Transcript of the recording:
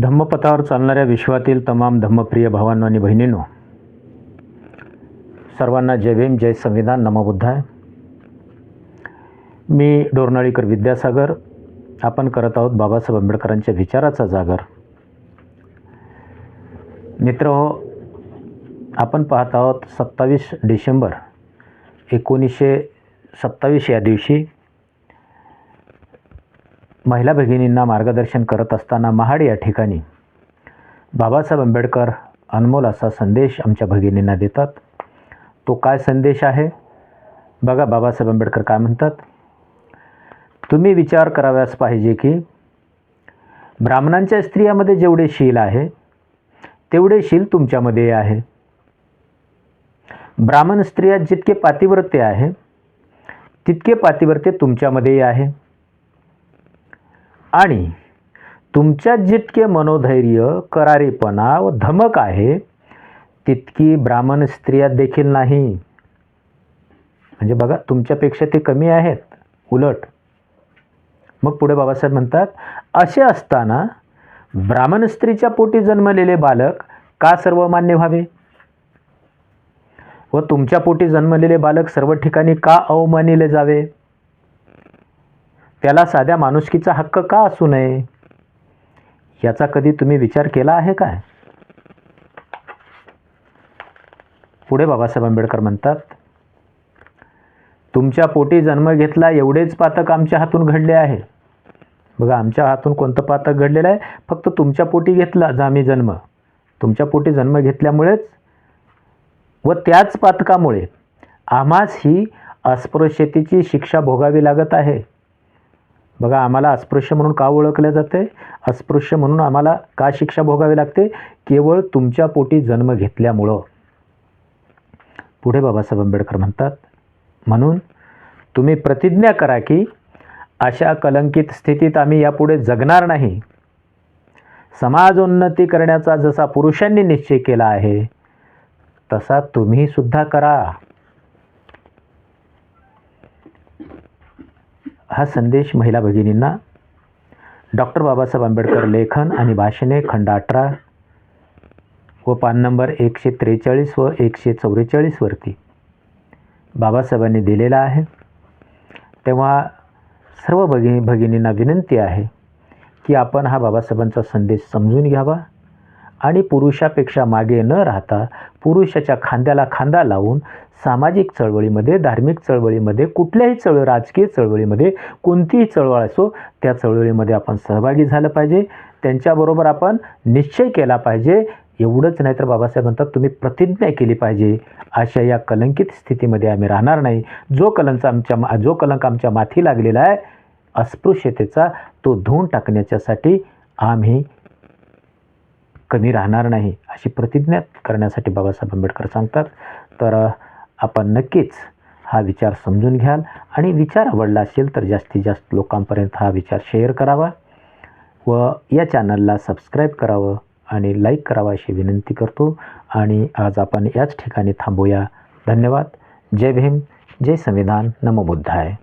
धम्मपथावर चालणाऱ्या विश्वातील तमाम धम्मप्रिय भावांनो आणि बहिणींनो सर्वांना जय भीम जय संविधान नमोबुद्धाय मी डोरनाळीकर विद्यासागर. आपण करत आहोत बाबासाहेब आंबेडकरांच्या विचाराचा जागर. मित्र हो आपण पाहत आहोत सत्तावीस डिसेंबर एकोणीसशे सत्तावीस या दिवशी महिला भगिनींना मार्गदर्शन करत असताना महाड या ठिकाणी बाबासाहेब आंबेडकर अनमोल असा संदेश आमच्या भगिनींना देतात. तो काय संदेश आहे? बघा बाबासाहेब आंबेडकर काय म्हणतात. तुम्ही विचार कराव्यास पाहिजे की ब्राह्मणांच्या स्त्रियामध्ये जेवढे शील आहे तेवढे शील तुमच्यामध्ये आहे. ब्राह्मण स्त्रिया जितके पातिव्रत्य आहे तितके पातिव्रत्य तुमच्यामध्येही आहे. आणि तुमच्यात जितके मनोधैर्य करारीपणा व धमक आहे तितकी ब्राह्मण स्त्रिया देखील नाही. म्हणजे बघा तुमच्यापेक्षा ते कमी आहेत. उलट. मग पुढे बाबासाहेब म्हणतात असे असताना ब्राह्मण स्त्रीच्या पोटी जन्मलेले बालक का सर्वमान्य व्हावे? व तुमच्या पोटी जन्मलेले बालक सर्व ठिकाणी का अवमानिले जावे? त्याला साध्या माणुसकीचा हक्क का असू नये? याचा कधी तुम्ही विचार केला आहे काय? पुढे बाबासाहेब आंबेडकर म्हणतात तुमच्या पोटी जन्म घेतला एवढेच पातक आमच्या हातून घडले आहे. बघा आमच्या हातून कोणतं पातक घडलेलं आहे? फक्त तुमच्या पोटी घेतला जा जन्म. तुमच्या पोटी जन्म घेतल्यामुळेच व त्याच पातकामुळे आम्हास ही अस्पृश्यतेची शिक्षा भोगावी लागत आहे. बघा आम्हाला अस्पृश्य म्हणून का ओळखलं जाते? अस्पृश्य म्हणून आम्हाला का शिक्षा भोगावी लागते? केवळ तुमच्या पोटी जन्म घेतल्यामुळं. पुढे बाबासाहेब आंबेडकर म्हणतात म्हणून तुम्ही प्रतिज्ञा करा की अशा कलंकित स्थितीत आम्ही यापुढे जगणार नाही. समाजोन्नती करण्याचा जसा पुरुषांनी निश्चय केला आहे तसा तुम्हीसुद्धा करा. हा संदेश महिला भगिनींना डॉक्टर बाबासाहेब आंबेडकर लेखन आणि भाषणे खंड अठरा व पान नंबर एकशे त्रेचाळीस व एकशे चौवेचाळीसवरती बाबासाहेबांनी दिलेला आहे. तेव्हा सर्व भगिनी भगिनींना विनंती आहे की आपण हा बाबासाहेबांचा संदेश समजून घ्यावा. आणि पुरुषापेक्षा मागे न राहता पुरुषाच्या खांद्याला खांदा लावून सामाजिक चळवळीमध्ये धार्मिक चळवळीमध्ये कुठल्याही चळवळ राजकीय चळवळीमध्ये कोणतीही चळवळ असो त्या चळवळीमध्ये आपण सहभागी झालं पाहिजे. त्यांच्याबरोबर आपण निश्चय केला पाहिजे. एवढंच नाही तर बाबासाहेब म्हणतात तुम्ही प्रतिज्ञा केली पाहिजे. अशा या कलंकित स्थितीमध्ये आम्ही राहणार नाही. जो कलंक आमच्या मा जो कलंक आमच्या माथी लागलेला आहे अस्पृश्यतेचा तो धुवून टाकण्याच्यासाठी आम्ही कमी राहणार नाही अशी प्रतिज्ञा करण्यासाठी बाबासाहेब आंबेडकर सांगतात. तर आपण नक्कीच हा विचार समजून घ्याल आणि विचार आवडला असेल तर जास्तीत जास्त लोकांपर्यंत हा विचार शेअर करावा व या चॅनलला सबस्क्राईब करावं आणि लाईक करावा अशी विनंती करतो. आणि आज आपण याच ठिकाणी थांबूया. धन्यवाद. जय भीम. जय संविधान. नमो बुद्धाय.